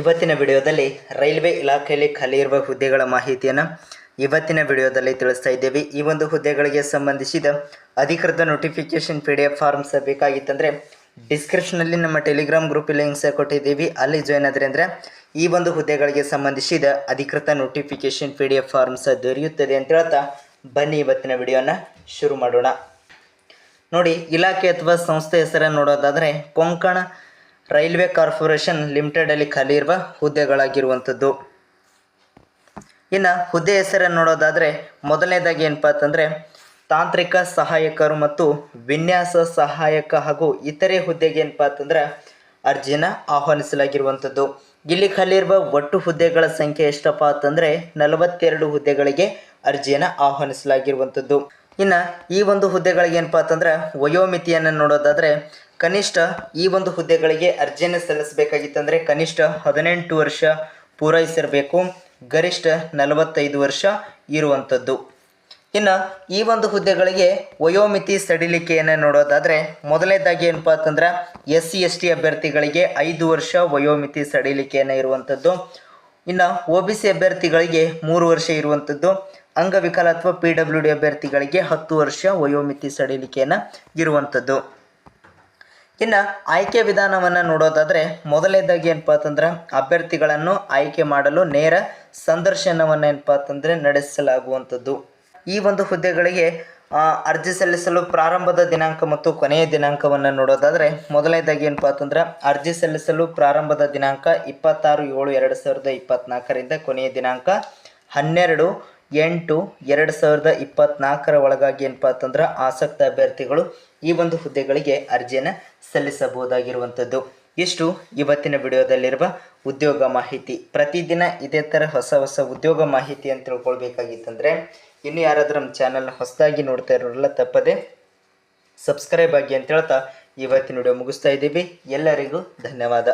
ಇವತ್ತಿನ ವಿಡಿಯೋದಲ್ಲಿ ರೈಲ್ವೆ ಇಲಾಖೆಯಲ್ಲಿ ಖಾಲಿ ಇರುವ ಹುದ್ದೆಗಳ ಮಾಹಿತಿಯನ್ನು ಇವತ್ತಿನ ವಿಡಿಯೋದಲ್ಲಿ ತಿಳಿಸ್ತಾ ಇದ್ದೇವೆ. ಈ ಒಂದು ಹುದ್ದೆಗಳಿಗೆ ಸಂಬಂಧಿಸಿದ ಅಧಿಕೃತ notification P D F forms ಬೇಕಾಗಿತ್ತಂದರೆ ಡಿಸ್ಕ್ರಿಪ್ಷನಲ್ಲಿ ನಮ್ಮ ಟೆಲಿಗ್ರಾಮ್ ಗ್ರೂಪ್ ಲಿಂಕ್ಸ್ ಕೊಟ್ಟಿದ್ದೀವಿ. ಅಲ್ಲಿ ಜಾಯ್ನ್ ಆದರೆ ಅಂದರೆ ಈ ಒಂದು ಹುದ್ದೆಗಳಿಗೆ ಸಂಬಂಧಿಸಿದ ಅಧಿಕೃತ notification P D F forms ದೊರೆಯುತ್ತದೆ ಅಂತ ಹೇಳ್ತಾ ಬನ್ನಿ ಇವತ್ತಿನ ವಿಡಿಯೋನ ಶುರು ಮಾಡೋಣ. ನೋಡಿ, ಇಲಾಖೆ ಅಥವಾ ಸಂಸ್ಥೆ ಹೆಸರನ್ನು ನೋಡೋದಾದರೆ ಕೊಂಕಣ ರೈಲ್ವೆ ಕಾರ್ಪೊರೇಷನ್ ಲಿಮಿಟೆಡಲ್ಲಿ ಖಾಲಿ ಇರುವ ಹುದ್ದೆಗಳಾಗಿರುವಂಥದ್ದು. ಇನ್ನು ಹುದ್ದೆ ಹೆಸರನ್ನು ನೋಡೋದಾದರೆ ಮೊದಲನೇದಾಗಿ ಏನಪ್ಪ ಅಂತಂದರೆ ತಾಂತ್ರಿಕ ಸಹಾಯಕರು ಮತ್ತು ವಿನ್ಯಾಸ ಸಹಾಯಕ ಹಾಗೂ ಇತರೆ ಹುದ್ದೆಗೆ ಏನಪ್ಪ ಅಂತಂದ್ರೆ ಅರ್ಜಿನ ಆಹ್ವಾನಿಸಲಾಗಿರುವಂಥದ್ದು. ಇಲ್ಲಿ ಖಾಲಿ ಇರುವ ಒಟ್ಟು ಹುದ್ದೆಗಳ ಸಂಖ್ಯೆ ಎಷ್ಟಪ್ಪ ಅಂತಂದರೆ ನಲವತ್ತೆರಡು ಹುದ್ದೆಗಳಿಗೆ ಅರ್ಜಿಯನ್ನು ಆಹ್ವಾನಿಸಲಾಗಿರುವಂಥದ್ದು. ಇನ್ನು ಈ ಒಂದು ಹುದ್ದೆಗಳಿಗೆ ಏನಪ್ಪ ಅಂತಂದ್ರೆ ವಯೋಮಿತಿಯನ್ನು ನೋಡೋದಾದರೆ ಕನಿಷ್ಠ ಈ ಒಂದು ಹುದ್ದೆಗಳಿಗೆ ಅರ್ಜಿಯನ್ನು ಸಲ್ಲಿಸಬೇಕಾಗಿತ್ತಂದರೆ ಕನಿಷ್ಠ ಹದಿನೆಂಟು ವರ್ಷ ಪೂರೈಸಿರಬೇಕು, ಗರಿಷ್ಠ ನಲವತ್ತೈದು ವರ್ಷ ಇರುವಂಥದ್ದು ಇನ್ನು ಈ ಒಂದು ಹುದ್ದೆಗಳಿಗೆ ವಯೋಮಿತಿ ಸಡಿಲಿಕೆಯನ್ನು ನೋಡೋದಾದರೆ ಮೊದಲನೇದಾಗಿ ಏನಪ್ಪ ಅಂತಂದ್ರೆ ಎಸ್ ಸಿ ಎಸ್ ಟಿ ಅಭ್ಯರ್ಥಿಗಳಿಗೆ ಐದು ವರ್ಷ ವಯೋಮಿತಿ ಸಡಿಲಿಕೆಯನ್ನು ಇರುವಂಥದ್ದು ಇನ್ನು ಒ ಬಿ ಸಿ ಅಭ್ಯರ್ಥಿಗಳಿಗೆ ಮೂರು ವರ್ಷ ಇರುವಂಥದ್ದು ಅಂಗವಿಕಲತ್ವ ಪಿ ಡಬ್ಲ್ಯೂ ಡಿ ಅಭ್ಯರ್ಥಿಗಳಿಗೆ ಹತ್ತು ವರ್ಷ ವಯೋಮಿತಿ ಸಡಿಲಿಕೆಯನ್ನು ಇರುವಂಥದ್ದು. ಇನ್ನು ಆಯ್ಕೆ ವಿಧಾನವನ್ನು ನೋಡೋದಾದರೆ ಮೊದಲನೇದಾಗಿ ಏನಪ್ಪ ಅಂತಂದ್ರೆ ಅಭ್ಯರ್ಥಿಗಳನ್ನು ಆಯ್ಕೆ ಮಾಡಲು ನೇರ ಸಂದರ್ಶನವನ್ನು ಏನಪ್ಪ ಅಂತಂದರೆ ನಡೆಸಲಾಗುವಂಥದ್ದು. ಈ ಒಂದು ಹುದ್ದೆಗಳಿಗೆ ಅರ್ಜಿ ಸಲ್ಲಿಸಲು ಪ್ರಾರಂಭದ ದಿನಾಂಕ ಮತ್ತು ಕೊನೆಯ ದಿನಾಂಕವನ್ನು ನೋಡೋದಾದರೆ ಮೊದಲನೇದಾಗಿ ಏನಪ್ಪ ಅಂತಂದ್ರೆ ಅರ್ಜಿ ಸಲ್ಲಿಸಲು ಪ್ರಾರಂಭದ ದಿನಾಂಕ ಇಪ್ಪತ್ತಾರು ಏಳು ಎರಡು ಸಾವಿರದ ಇಪ್ಪತ್ತ್ನಾಲ್ಕರಿಂದ ಕೊನೆಯ ದಿನಾಂಕ ಹನ್ನೆರಡು ಎಂಟು ಎರಡು ಸಾವಿರದ ಇಪ್ಪತ್ನಾಲ್ಕರ ಒಳಗಾಗಿ ಏನಪ್ಪ ಅಂತಂದ್ರೆ ಆಸಕ್ತ ಅಭ್ಯರ್ಥಿಗಳು ಈ ಒಂದು ಹುದ್ದೆಗಳಿಗೆ ಅರ್ಜಿಯನ್ನು ಸಲ್ಲಿಸಬಹುದಾಗಿರುವಂಥದ್ದು. ಇಷ್ಟು ಇವತ್ತಿನ ವಿಡಿಯೋದಲ್ಲಿರುವ ಉದ್ಯೋಗ ಮಾಹಿತಿ. ಪ್ರತಿದಿನ ಇದೇ ಥರ ಹೊಸ ಹೊಸ ಉದ್ಯೋಗ ಮಾಹಿತಿ ಅಂತ ತಿಳ್ಕೊಳ್ಬೇಕಾಗಿತ್ತಂದರೆ ಇನ್ನು ಯಾರಾದರೂ ನಮ್ಮ ಚಾನಲ್ನ ಹೊಸದಾಗಿ ನೋಡ್ತಾ ಇರೋರೆಲ್ಲ ತಪ್ಪದೆ ಸಬ್ಸ್ಕ್ರೈಬ್ ಆಗಿ ಅಂತ ಹೇಳ್ತಾ ಇವತ್ತಿನ ವಿಡಿಯೋ ಮುಗಿಸ್ತಾ ಇದ್ದೀವಿ. ಎಲ್ಲರಿಗೂ ಧನ್ಯವಾದ.